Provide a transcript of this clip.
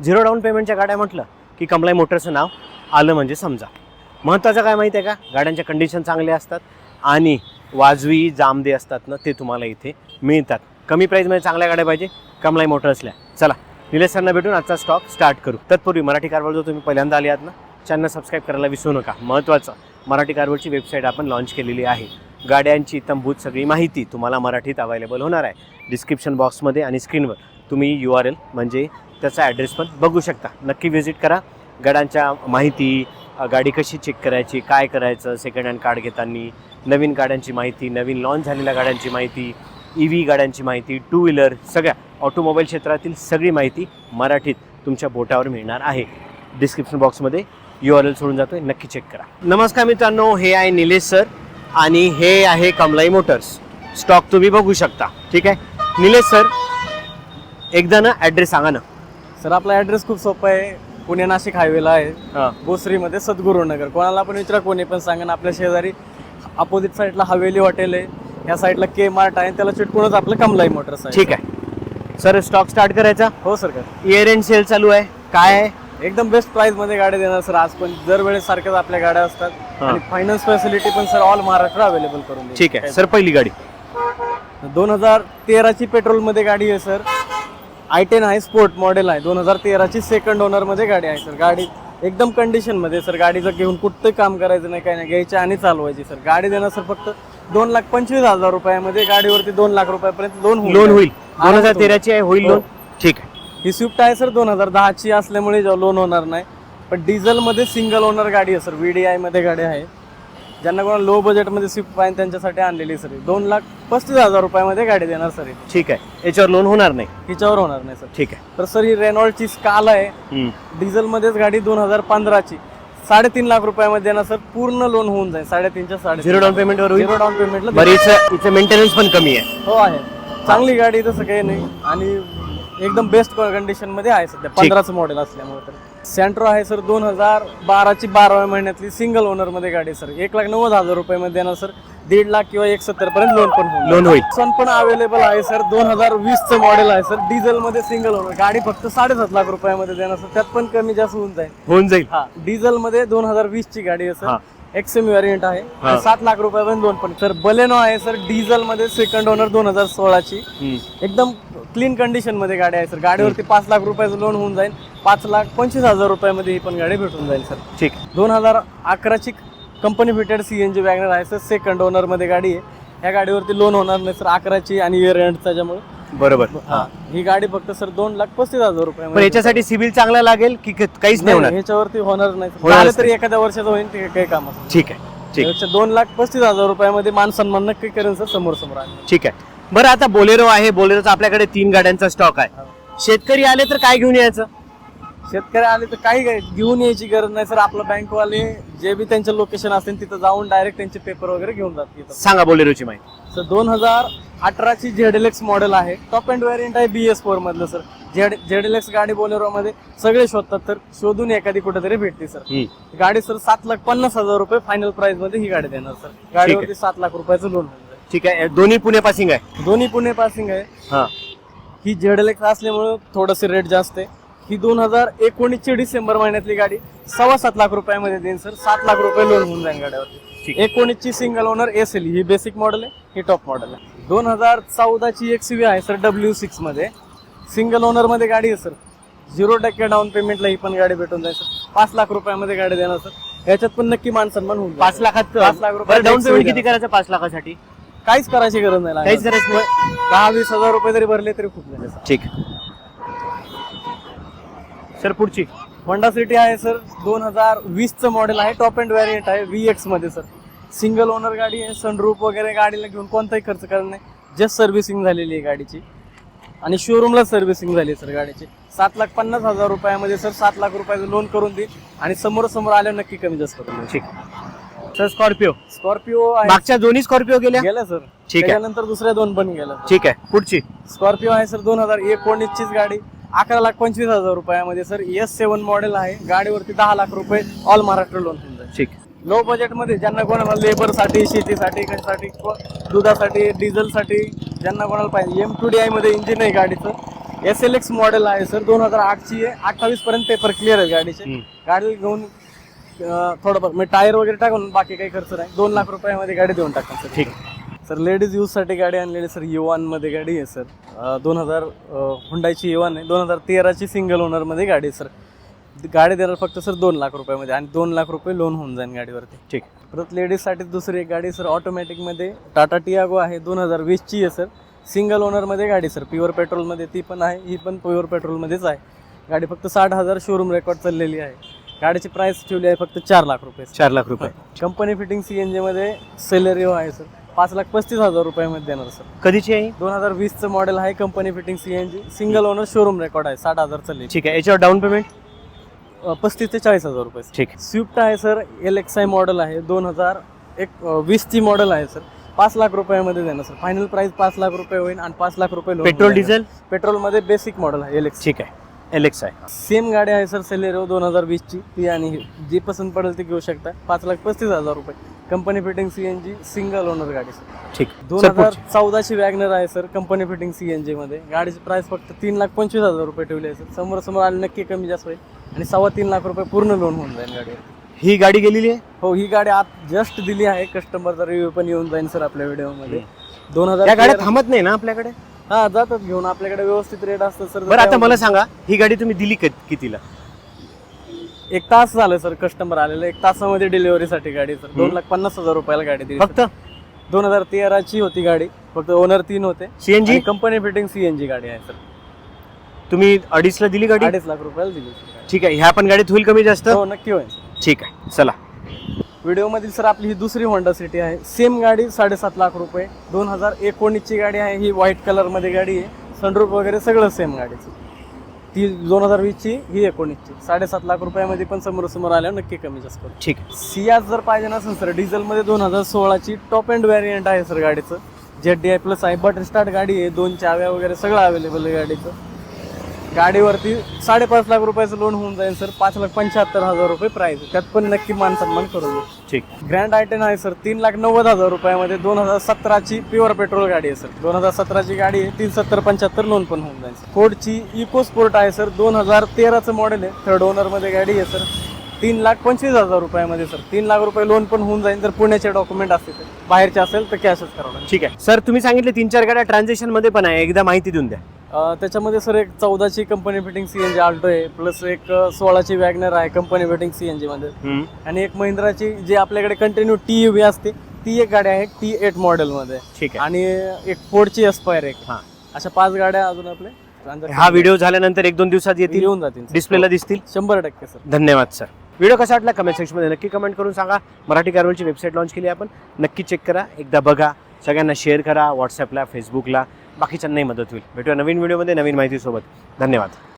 Zero down पेमेंटच्या गाड्या म्हटलं की कमलाई मोटरचं नाव आलं म्हणजे समजा. महत्त्वाचं काय माहिती आहे का? गाड्यांच्या कंडिशन चांगले असतात आणि वाजवी जामदे असतात ना ते तुम्हाला इथे मिळतात. कमी प्राईजमध्ये चांगल्या गाड्या पाहिजे कमलाई मोटर्सल्या चला निलेश सरांना भेटून आजचा स्टॉक स्टार्ट करू. तत्पूर्वी मराठी कारवर जो तुम्ही पहिल्यांदा आले आहात ना चॅनल सबस्क्राईब करायला विसरू नका. महत्त्वाचं मराठी कारवरची वेबसाईट आपण लॉन्च केलेली आहे. गाड्यांची तंबूत सगळी माहिती तुम्हाला मराठीत अवेलेबल होणार आहे. डिस्क्रिप्शन बॉक्समध्ये आणि स्क्रीनवर तुम्ही यू आर एल म्हणजे त्याचा ॲड्रेस पण बघू शकता. नक्की व्हिजिट करा. गाड्यांच्या माहिती गाडी कशी चेक करायची काय करायचं सेकंड हँड कार्ड घेताना नवीन गाड्यांची माहिती नवीन लॉन्च झालेल्या गाड्यांची माहिती ई व्ही गाड्यांची माहिती टू व्हीलर सगळ्या ऑटोमोबाईल क्षेत्रातील सगळी माहिती मराठीत तुमच्या बोटावर मिळणार आहे. डिस्क्रिप्शन बॉक्समध्ये यू आर एल सोडून जातोय. नक्की चेक करा. नमस्कार मित्रांनो हे आहे निलेश सर आणि हे आहे कमलाई मोटर्स स्टॉक तुम्ही बघू शकता. ठीक आहे? निलेश सर एकदा ना ॲड्रेस सांगा ना. सर आपला ॲड्रेस खूप सोपा आहे. पुणे नाशिक हायवेला आहे. हां. भोसरीमध्ये सद्गुरुनगर. कोणाला पण विचारा कोणी पण सांगा ना आपल्या शेजारी अपोजिट साईडला हवेली हॉटेल आहे. ह्या साईडला के मार्ट आहे. त्याला चिटकूनच आपलं कमलाई मोटर्स आहे ठीक आहे. सर स्टॉक स्टार्ट करायचा? हो सर का इयर एंड सेल चालू आहे. काय आहे? एकदम बेस्ट प्राइसमध्ये गाडी देणार सर आज पण. दरवेळेस सारख्याच आपल्या गाड्या असतात. हां. आणि फायनान्स फॅसिलिटी पण सर ऑल महाराष्ट्र अवेलेबल करून. ठीक आहे. सर पहिली गाडी. दोन हजार तेराची पेट्रोलमध्ये गाडी आहे सर. आय टेन आहे स्पोर्ट मॉडेल आहे. दोन हजार तेराची सेकंड ओनरमध्ये गाडी आहे सर. गाडी एकदम कंडिशनमध्ये सर. गाडीचं घेऊन कुठं काम करायचं नाही काही नाही घ्यायची आणि चालवायची सर. गाडी देणार सर फक्त दोन लाख पंचवीस हजार रुपयामध्ये गाडीवरती दोन लाख रुपयापर्यंत लोन लोन होईल. दोन हजार तेराची आहे होईल हो. लोन ठीक आहे. ही स्विफ्ट आहे सर. दोन हजार दहाची असल्यामुळे लोन होणार नाही. पण डिझेल मध्ये सिंगल ओनर गाडी आहे सर. व्हीडीआयमध्ये गाडी आहे. ज्यांना कोणाला लो बजेटमध्ये स्विफ्ट पाहिजे त्यांच्यासाठी आणलेली सर. दोन लाख पस्तीस हजार रुपयामध्ये गाडी देणार सर ही. ठीक आहे. याच्यावर लोन होणार नाही? हिच्यावर होणार नाही सर. ठीक आहे. तर सर ही रेनॉल्डची स्काल आहे. हम्म. डिझेलमध्येच गाडी दोन हजार पंधराची. साडेतीन लाख रुपयामध्ये देणार सर. पूर्ण लोन होऊन जाईल. साडेतीनच्या साडे झिरो डाऊन पेमेंटवर होईल? झिरो डाऊन पेमेंटला मेंटेनन्स पण कमी आहे. हो आहे. चांगली गाडी तसं काही नाही. आणि एकदम बेस्ट कंडिशनमध्ये आहे सध्या. पंधराचं मॉडेल असल्यामुळे तर. सेंट्रो आहे सर दोन हजार बाराची बाराव्या महिन्यातली सिंगल ओनरमध्ये गाडी सर एक लाख नव्वद हजार रुपये मध्ये देणार सर दीड लाख किंवा एक सत्तर पर्यंत लोन पण लोन होईल. सन पण अवेलेबल आहे सर दोन हजार वीसचं मॉडेल आहे सर डिझेल मध्ये सिंगल ओनर गाडी फक्त साडेसात लाख रुपयामध्ये देणार सर त्यात पण कमी जास्त होऊन जाईल. होऊन जाईल. हा. डिझेल मध्ये दोन हजार वीस ची गाडी आहे. सर एक्सएम व्हेरियंट आहे सात लाख रुपयापर्यंत लोन पण. सर बलेनो आहे सर डिझेल मध्ये सेकंड ओनर दोन हजार सोळाची. एकदम क्लीन कंडिशनमध्ये गाडी आहे सर. गाडीवरती पाच लाख रुपयाचं लोन होऊन जाईल. पाच लाख पंचवीस हजार रुपयामध्ये ही पण गाडी भेटून जाईल सर. ठीक. दोन हजार अकराची company fitted C N G Wagon R आहे सर. सेकंड ओनरमध्ये गाडी आहे. ह्या गाडीवरती लोन होणार नाही सर अकराची आणि इयर एंड त्याच्यामुळे. बरोबर. हा. ही गाडी फक्त सर दोन लाख पस्तीस हजार रुपये याच्यासाठी सिबिल चांगला लागेल की काहीच नाही होणार? ह्याच्यावरती होणार नाही तरी एखाद्या वर्षाचं होईल ते काही काम ठीक आहे. दोन लाख पस्तीस हजार रुपयामध्ये मान सन्मान नक्की करेन सर समोर समोर ठीक आहे. बरं आता बोलेरो आहे बोलेरोचा आपल्याकडे तीन गाड्यांचा स्टॉक आहे. शेतकरी आले तर काय घेऊन यायचं? शेतकरी आले तर काही काय घेऊन यायची गरज नाही सर. आपलं बँकवाले जे बी त्यांचं लोकेशन असेल तिथं जाऊन डायरेक्ट त्यांचे पेपर वगैरे घेऊन जातात सांगा बोलेरोची माहिती. सर दोन हजार अठराची झेड एक्स मॉडेल आहे. टॉप अँड व्हेरियंट आहे बी एस फोर मधलं सर. झेड झेड एक्स गाडी बोलेरो मध्ये सगळे शोधतात तर शोधून एखादी कुठेतरी भेटते सर. गाडी सर सात लाख पन्नास हजार रुपये फायनल प्राइसमध्ये ही गाडी देणार सर. गाडीवरती सात लाख रुपयाचं लोन ठीक आहे. दोन्ही पुणे पासिंग आहे. दोन्ही पुणे पासिंग आहे. हा. ही झेड एक्स असल्यामुळे थोडंसं रेट जास्त आहे. ही दोन हजार एकोणीसची डिसेंबर महिन्यातली गाडी सव्वा सात लाख रुपयामध्ये देईन सर. सात लाख रुपये लोन होऊन जाईल गाड्यावरती. ठीक. एकोणीसची सिंगल ओनर एस एल ही बेसिक मॉडेल आहे ही टॉप मॉडेल आहे. दोन हजार चौदाची एक सी आहे सर डब्ल्यू सिक्समध्ये. सिंगल ओनरमध्ये गाडी आहे सर. झिरो टक्के डाऊन पेमेंटला ही पण गाडी भेटून जाईल सर. पाच लाख रुपयामध्ये गाडी देणार सर. याच्यात पण नक्की मान सन्मान होऊन पाच लाखात पाच लाख रुपये डाऊन पेमेंट. किती करायचं पाच लाखासाठी? काहीच करायची गरज नाही. काहीच करायचं नाही. दहा वीस हजार रुपये जरी भरले तरी खूप झाले सर. ठीक. सर पुढची. होंडा सिटी आहे सर. दोन हजार वीसचं मॉडेल आहे. टॉप अँड व्हेरियंट आहे व्ही एक्समध्ये सर. सिंगल ओनर गाडी आहे. सनरूप वगैरे गाडीला घेऊन कोणताही खर्च करत नाही. जस्ट सर्व्हिसिंग झालेली आहे गाडीची. आणि शोरूमला सर्व्हिसिंग झाली आहे सर गाडीची. सात लाख पन्नास हजार रुपयामध्ये सर सात लाख रुपयाचं लोन करून देईल. आणि समोर समोर आल्यावर नक्की कमी जास्त करून देईल. ठीक. Sir Scorpio. स्कॉर्पिओ आहे. मागच्या दोन्ही स्कॉर्पिओ गेल्या? गेल्या सर. ठीक आहे. त्याच्यानंतर दुसऱ्या दोन पण गेल्या ठीक आहे. पुढची? स्कॉर्पिओ आहे सर दोन हजार एकोणीसचीच गाडी. अकरा लाख पंचवीस हजार रुपयामध्ये सर एस सेवन मॉडेल आहे. गाडीवरती दहा लाख रुपये ऑल महाराष्ट्र लोन ठीक. लो बजेटमध्ये ज्यांना कोणाला लेबरसाठी शेतीसाठी कशासाठी दुधासाठी डिझेलसाठी ज्यांना कोणाला पाहिजे एम टू डी आयमध्ये इंजिन आहे गाडीचं. एस एल एक्स मॉडेल आहे सर दोन हजार आठची आहे. अठ्ठावीस पर्यंत पेपर क्लिअर आहे गाडीचे. गाडी घेऊन थोडंफार म्हणजे टायर वगैरे टाकून बाकी काही खर्च नाही. दोन लाख रुपयामध्ये गाडी देऊन टाका सर. ठीक. सर लेडीज यूजसाठी गाडी आणलेली सर युवानमध्ये गाडी आहे सर. दोन हजार हुंडाईची युवान आहे. दोन हजार तेराची सिंगल ओनरमध्ये गाडी आहे सर. गाडी देणार फक्त सर दोन लाख रुपयामध्ये आणि दोन लाख रुपये लोन होऊन जाईल गाडीवरती. ठीक. परत लेडीजसाठी दुसरी एक गाडी सर ऑटोमॅटिकमध्ये टाटा टियागो आहे दोन हजार वीसची आहे सर. सिंगल ओनरमध्ये गाडी सर प्युअर पेट्रोलमध्ये ती पण आहे ही पण प्युअर पेट्रोलमध्येच आहे. गाडी फक्त साठ हजार शोरूम रेकॉर्ड चाललेली आहे. गाडीची प्राइस ठेवली आहे फक्त चार लाख रुपये चार लाख रुपये. कंपनी फिटिंग सी एन जीमध्ये सेलेरिओ आहे सर पाच लाख पस्तीस हजार रुपयामध्ये देणार सर कधीची आहे? दोन हजार वीसचं मॉडेल आहे company fitting C N G single owner showroom record आहे साठ हजार चालली. ठीक आहे. याच्यावर डाऊन पेमेंट पस्तीस ते चाळीस हजार रुपये ठीक आहे. स्विफ्ट आहे sir L X I model आहे दोन हजार एक अ, वीसची मॉडेल आहे सर पाच लाख रुपयामध्ये देणार सर फायनल प्राइस पाच लाख रुपये होईल आणि पाच लाख रुपये loan पेट्रोल. डिझेल पेट्रोलमध्ये बेसिक मॉडेल आहे एल एक्स ठीक आहे. एल एक्स आहे. सेम गाडी आहे सर सेलेरो दोन हजार वीसची. ती आणि ही. जी पसंत पडेल ती घेऊ शकता. पाच लाख पस्तीस हजार रुपये. Company fitting C N G single owner गाडी सर ठीक. दोन हजार. चौदाची वॅगनर आहे sir company fitting C N G मध्ये. गाडीची प्राइस फक्त तीन लाख पंचवीस हजार रुपये ठेवली आहे सर समोर समोर आले नक्की कमी जास्त होईल. आणि सव्वा तीन लाख रुपये पूर्ण लोन होऊन जाईल गाडीवर. ही गाडी गेलेली आहे? हो ही गाडी आत जस्ट दिली आहे. कस्टमरचा रिव्ह्यू पण येऊन जाईल सर आपल्या व्हिडिओमध्ये दोन हजार गाड्या थांबत नाही ना आपल्याकडे? हा जातात घेऊन. आपल्याकडे व्यवस्थित रेट असतात सर बरं आता मला सांगा ही गाडी तुम्ही दिली क- कितीला? एक तास झालं सर कस्टमर आलेलं. एक तासामध्ये डिलिव्हरीसाठी गाडी सर दोन लाख पन्नास हजार रुपयाला गाडी दिली फक्त? दोन हजार तेराची होती गाडी. फक्त ओनर तीन होते. सीएनजी कंपनी फिटिंग सीएनजी गाडी आहे सर तुम्ही अडीचला दिली गाडी? अडीच लाख रुपयाला दिली गाडी. ठीक आहे. ह्या पण गाडीत होईल कमी जास्त? हो नक्की होईल ठीक आहे. चला. व्हिडिओमधील सर आपली ही दुसरी होंडा सिटी आहे. सेम गाडी साडेसात लाख रुपये. दोन हजार एकोणीसची गाडी आहे. ही व्हाईट कलरमध्ये गाडी आहे. सनरूफ वगैरे सगळं सेम गाडीचं. ती दोन हजार वीसची ही एकोणीसची. साडेसात लाख रुपयामध्ये पण समोर समोर आल्यावर नक्की कमी जास्त करू. ठीक आहे. सियाज जर पाहिजे नसेल सर डिझेलमध्ये दोन हजार सोळाची टॉप अँड व्हॅरियंट आहे सर गाडीचं. जेट डी आय प्लस आहे. बटर स्टार्ट गाडी आहे. दोन चाव्या वगैरे सगळं अवेलेबल आहे गाडीचं. गाडीवरती साडेपाच लाख रुपयाचं लोन होऊन जाईल सर पाच लाख पंच्याहत्तर हजार रुपये प्राईस त्यात पण नक्की मान सन्मान करू ठीक. ग्रँड आयटेन आहे सर तीन लाख नव्वद हजार रुपयामध्ये दोन हजार सतराची प्युअर पेट्रोल गाडी आहे सर दोन हजार सतराची गाडी आहे तीन सत्तर पंच्याहत्तर लोन पण होऊन जाईल फोर्डची इको स्पोर्ट आहे सर दोन हजार तेराचं मॉडेल आहे. थर्ड ओनरमध्ये गाडी आहे सर तीन लाख पंचवीस हजार रुपयामध्ये सर तीन लाख रुपये लोन पण होऊन जाईल जर पुण्याचे डॉक्युमेंट असतील तर. बाहेरचे असेल तर कॅशच करावं ठीक आहे. सर तुम्ही सांगितले तीन चार गाड्या ट्रान्झॅक्शनमध्ये पण आहे. एकदा माहिती देऊन द्या. त्याच्यामध्ये सर एक चौदाची company fitting C N G Alto आहे प्लस एक सोळाची वॅगनर आहे कंपनी फिटिंग सी एन जीमध्ये हम्म. आणि एक महिंद्राची जी आपल्याकडे कंटिन्यू टी यू व्ही असते ती एक गाडी आहे टी एट मॉडेलमध्ये ठीक आहे. आणि एक फोर्डची एस्पायर एक. हा. अशा पाच गाड्या अजून आपले transaction हा व्हिडिओ झाल्यानंतर एक दोन दिवसात येतील? येऊन जातील. डिस्प्लेला दिसतील? शंभर टक्के सर धन्यवाद सर व्हिडिओ कसा वाटला? कमेंट सेक्शनमध्ये नक्की कमेंट करून सांगा. मराठी कारवलची वेबसाईट लॉन्च केली आपण. नक्की चेक करा. एकदा बघा. सगळ्यांना शेअर करा. व्हॉट्सॲपला फेसबुकला बाकीच्यांनाही मदत होईल. भेटूया नवीन व्हिडिओमध्ये नवीन माहितीसोबत. धन्यवाद.